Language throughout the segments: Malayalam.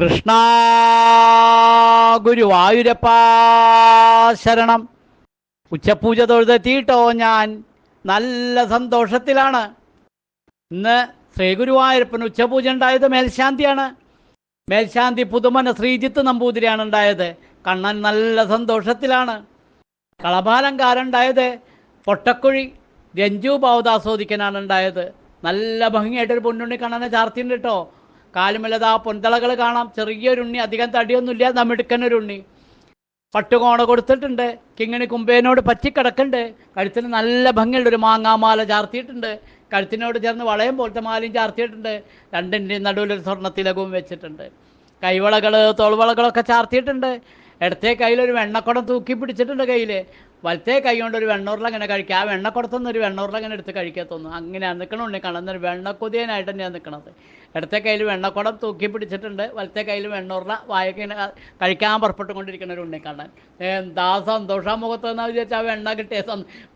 കൃഷ്ണ ഗുരുവായൂരപ്പ ശരണം. ഉച്ചപൂജ തൊഴുതെത്തിയിട്ടോ ഞാൻ. നല്ല സന്തോഷത്തിലാണ്. ഇന്ന് ശ്രീ ഗുരുവായൂരപ്പൻ ഉച്ചപൂജ ഉണ്ടായത് മേൽശാന്തിയാണ്. മേൽശാന്തി പുതുമന ശ്രീജിത്ത് നമ്പൂതിരിയാണ് ഉണ്ടായത്. കണ്ണൻ നല്ല സന്തോഷത്തിലാണ്. കളഭാലങ്കാരുണ്ടായത് പൊട്ടക്കുഴി രഞ്ജു ബാവുദാസ്വദിക്കനാണ് ഉണ്ടായത്. നല്ല ഭംഗിയായിട്ടൊരു പൊന്നുണ്ണി കണ്ണനെ ചാർത്തിയുണ്ട് കേട്ടോ. കാലുമല്ലത് ആ പൊന്തളകൾ കാണാം. ചെറിയൊരു ഉണ്ണി അധികം തടിയൊന്നുമില്ല. നമ്മിടുക്കനൊരു ഉണ്ണി പട്ടുകോണ കൊടുത്തിട്ടുണ്ട്. കിങ്ങിണി കുമ്പേനോട് പറ്റിക്കിടക്കുന്നുണ്ട്. കഴുത്തിന് നല്ല ഭംഗിയുള്ള ഒരു മാങ്ങാമാല ചാർത്തിയിട്ടുണ്ട്. കഴുത്തിനോട് ചേർന്ന് വളയം പോലത്തെ മാലയും ചാർത്തിയിട്ടുണ്ട്. രണ്ടിന്റെയും നടുവിലൊരു സ്വർണത്തിലകവും വെച്ചിട്ടുണ്ട്. കൈവളകൾ തോൾവളകളൊക്കെ ചാർത്തിയിട്ടുണ്ട്. ഇടത്തെ കയ്യിലൊരു വെണ്ണക്കുടം തൂക്കി പിടിച്ചിട്ടുണ്ട് കയ്യിൽ വലത്തെ കൈ കൊണ്ട് ഒരു വെണ്ണൂറിൽ അങ്ങനെ കഴിക്കുക. ആ വെണ്ണക്കുടത്തുനിന്ന് ഒരു വെണ്ണൂറിൽ അങ്ങനെ എടുത്ത് കഴിക്കാൻ തോന്നും അങ്ങനെയാണ് നിൽക്കണുണ്ണി കാണുന്നൊരു വെണ്ണക്കുതിയനായിട്ട് തന്നെയാണ് നിൽക്കണത് ഇടത്തെ കയ്യിൽ വെണ്ണക്കുടം തൂക്കി പിടിച്ചിട്ടുണ്ട്. വലത്തെ കയ്യിൽ വെണ്ണൂറില വായൊക്കെ കഴിക്കാൻ പുറപ്പെട്ടുകൊണ്ടിരിക്കുന്ന ഒരു ഉണ്ണി കാണാൻ. എന്താ സന്തോഷം മുഖത്ത് എന്നാ വിചാരിച്ചാൽ വെണ്ണ കിട്ടിയ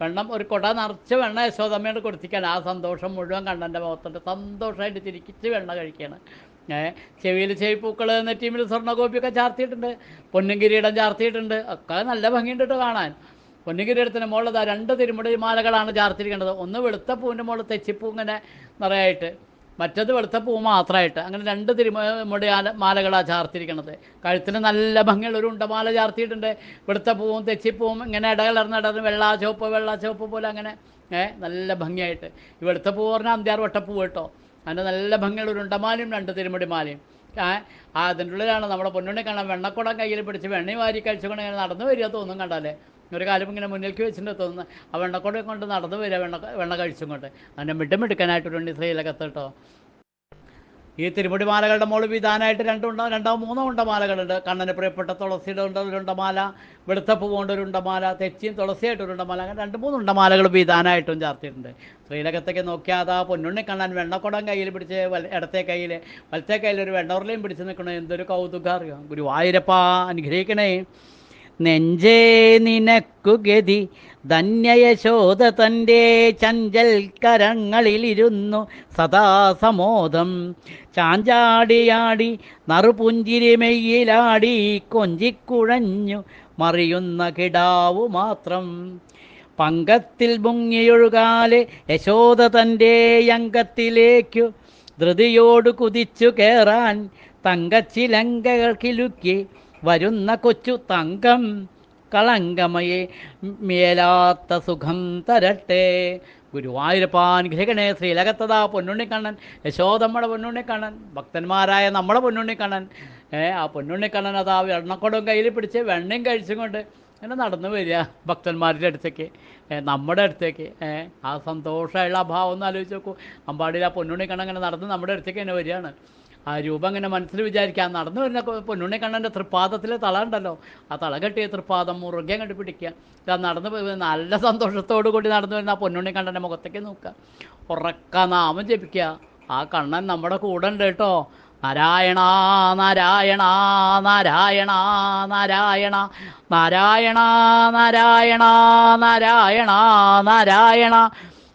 വെണ്ണം ഒരു കുട നിറച്ച് വെണ്ണ യശോദമ്മയോട് കൊടുത്തിക്കാൻ ആ സന്തോഷം മുഴുവൻ കണ്ണന്റെ മുഖത്തുണ്ട്. സന്തോഷമായിട്ട് തിരിക്കിച്ച് വെണ്ണ കഴിക്കുകയാണ് ചെവിയിൽ ചെവിപ്പൂക്കൾ നെറ്റിമിൽ സ്വർണഗോപിയൊക്കെ ചാർത്തിയിട്ടുണ്ട്. പൊന്നും കിരീടം ചാർത്തിയിട്ടുണ്ട്. ഒക്കെ നല്ല ഭംഗിയുണ്ട് കാണാൻ. പൊന്നും കിരീടത്തിന് മുകളിൽ രണ്ട് തിരുമുടി മാലകളാണ് ചാർത്തിരിക്കേണ്ടത്. ഒന്ന് വെളുത്ത പൂവിന്റെ മുകളിൽ തെച്ചിപ്പൂ ഇങ്ങനെ നിറയായിട്ട് മറ്റത് വെളുത്ത പൂ മാത്രമായിട്ട്. അങ്ങനെ രണ്ട് തിരുമുടി മാലകളാണ് ചാർത്തിരിക്കണത്. കഴുത്തിന് നല്ല ഭംഗിയുള്ള ഒരു ഉണ്ടമാല ചാർത്തിയിട്ടുണ്ട്. വെളുത്ത പൂവും തെച്ചിപ്പൂവും ഇങ്ങനെ ഇടകലർന്ന് ഇടന്ന് വെള്ള ചുവപ്പ് വെള്ള ചുവപ്പ് പോലെ അങ്ങനെ ഏഹ് നല്ല ഭംഗിയായിട്ട്. ഈ വെളുത്ത പൂ പറഞ്ഞാൽ അന്ത്യാർ വട്ടപ്പൂ കേട്ടോ. അതിന്റെ നല്ല ഭംഗിയുള്ള ഒരു ഉണ്ടമാലയും രണ്ട് തിരുമുടി മാലയും. അതിന്റെ ഉള്ളിലാണ് നമ്മുടെ പൊന്നുണ്ണി കാണാൻ വെണ്ണക്കുടം കയ്യിൽ പിടിച്ച് വെണ്ണി വാരി കഴിച്ചുകൊണ്ട് ഇങ്ങനെ നടന്നു വരിക തോന്നും കണ്ടാലേ. ഒരു കാലം ഇങ്ങനെ മുന്നിലേക്ക് വെച്ചിട്ടുണ്ട് തോന്നുന്നു. ആ വെണ്ണക്കൊടയും കൊണ്ട് നടന്നു വരിക വെണ്ണ വെണ്ണ കഴിച്ചും കൊണ്ട് അങ്ങനെ മിട്ടുമിടുക്കാനായിട്ടൊരു ഉണ്ണി ശ്രീലകത്ത് കേട്ടോ ഈ തിരുമുടി മാലകളുടെ മോൾ വിധാനമായിട്ട് രണ്ടുണ്ട രണ്ടോ മൂന്നോ ഉണ്ട മാലകളുണ്ട് കണ്ണന് പ്രിയപ്പെട്ട തുളസിയുടെ ഉണ്ട് ഒരു ഉണ്ടമാല വെളുത്ത പൂ മാല ഒരു ഉണ്ടമാല തെച്ചിയും തുളസിയായിട്ട് ഒരു ഉണ്ടമാല. അങ്ങനെ രണ്ട് മൂന്ന് ഉണ്ടമാലകൾ വിധാനമായിട്ടും ചാർത്തിയിട്ടുണ്ട്. ശ്രീലകത്തേക്ക് ആ പൊന്നുണ്ണി കണ്ണൻ വെണ്ണക്കുടം കയ്യിൽ പിടിച്ച് വല ഇടത്തെ കയ്യിൽ വലത്തെ കയ്യിൽ ഒരു വെണ്ണൂറിലെയും പിടിച്ച് നിൽക്കണേ എന്തൊരു കൗതുകം അറിയാം? ഗുരുവായൂരപ്പ അനുഗ്രഹിക്കണേ. നെഞ്ചേ നിനക്കു ഗതി. ധന്യയശോദ തന്റെ ചഞ്ചൽ കരങ്ങളിലിരുന്നു സദാ സമോദം. ചാഞ്ചാടിയാടി നറുപുഞ്ചിരിമെയ്യിലാടി കൊഞ്ചിക്കുഴഞ്ഞു മറിയുന്ന കിടാവു മാത്രം. പങ്കത്തിൽ മുങ്ങിയൊഴുകാലെ യശോദ തന്റെ അംഗത്തിലേക്കു ധൃതിയോട് കുതിച്ചു കയറാൻ തങ്കച്ചിലങ്കകൾ കിലുക്കി. വരുന്ന കൊച്ചു തങ്കം കളങ്കമയെ മേലാത്ത സുഖം തരട്ടെ. ഗുരുവായൂരപ്പാനുഗ്രഹിക്കണേ ശ്രീലകത്തതാ പൊന്നുണ്ണിക്കണ്ണൻ യശോദമ്മയുടെ പൊന്നുണ്ണിക്കണ്ണൻ ഭക്തന്മാരായ നമ്മുടെ പൊന്നുണ്ണിക്കണ്ണൻ. ആ പൊന്നുണ്ണിക്കണ്ണൻ അതാ വെണ്ണക്കൊടും കയ്യിൽ പിടിച്ച് വെണ്ണയും കഴിച്ചും കൊണ്ട് ഇങ്ങനെ നടന്നു വരിക ഭക്തന്മാരുടെ അടുത്തേക്ക്. നമ്മുടെ അടുത്തേക്ക്. ആ സന്തോഷമുള്ള അഭാവം ഒന്ന് ആലോചിച്ച് നോക്കൂ. അമ്പാടിയിൽ ആ പൊന്നുണ്ണിക്കണ്ണൻ ഇങ്ങനെ നടന്ന് നമ്മുടെ അടുത്തേക്ക് തന്നെ വരികയാണ്. ആ രൂപം അങ്ങനെ മനസ്സിൽ വിചാരിക്കുക. നടന്നു വരുന്ന പൊന്നുണ്ണി കണ്ണന്റെ തൃപ്പാദത്തിലെ തള ഉണ്ടല്ലോ ആ തള കെട്ടിയ തൃപ്പാദം മുറുകെ കണ്ടു പിടിക്കുക. ഇതാ നടന്നു നല്ല സന്തോഷത്തോടു കൂടി നടന്നു വരുന്ന ആ പൊന്നുണ്ണി കണ്ണന്റെ മുഖത്തേക്ക് നോക്കുക. ഉറക്ക നാമം ജപിക്കുക. ആ കണ്ണൻ നമ്മുടെ കൂടെ ഉണ്ട് കേട്ടോ. നാരായണ നാരായണ നാരായണ നാരായണ നാരായണ നാരായണ നാരായണ നാരായണ.